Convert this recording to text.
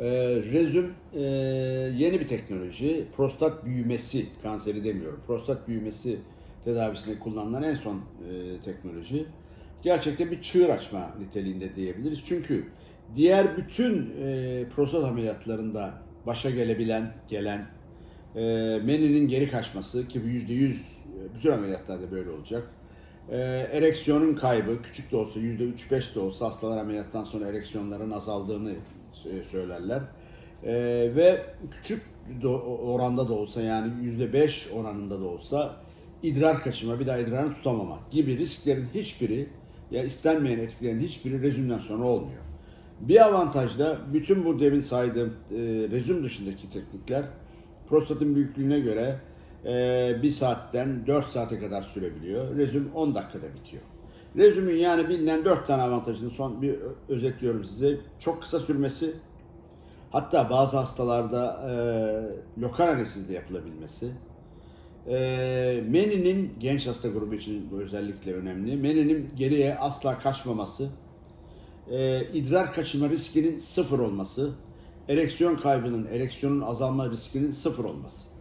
Ee, rezüm e, yeni bir teknoloji. Prostat büyümesi, kanseri demiyorum. Prostat büyümesi tedavisinde kullanılan en son e, teknoloji. Gerçekten bir çığır açma niteliğinde diyebiliriz. Çünkü diğer bütün e, prostat ameliyatlarında başa gelebilen, gelen e, meninin geri kaçması ki bu yüzde yüz e, bütün ameliyatlarda böyle olacak. E, ereksiyonun kaybı küçük de olsa yüzde üç beş de olsa hastalar ameliyattan sonra ereksiyonların azaldığını e, söylerler. E, ve küçük oranda da olsa yani yüzde beş oranında da olsa idrar kaçırma, bir daha idrarını tutamama gibi risklerin hiçbiri ya istenmeyen etkilerin hiçbiri rezümden sonra olmuyor. Bir avantaj da bütün bu demin saydığım e, rezüm dışındaki teknikler prostatın büyüklüğüne göre e, bir saatten 4 saate kadar sürebiliyor. Rezüm 10 dakikada bitiyor. Rezümün yani bilinen 4 tane avantajını son bir özetliyorum size. Çok kısa sürmesi, hatta bazı hastalarda e, lokal anestezide yapılabilmesi, e, meninin genç hasta grubu için bu özellikle önemli. Meninin geriye asla kaçmaması, e, idrar kaçırma riskinin sıfır olması, ereksiyon kaybının, ereksiyonun azalma riskinin sıfır olması.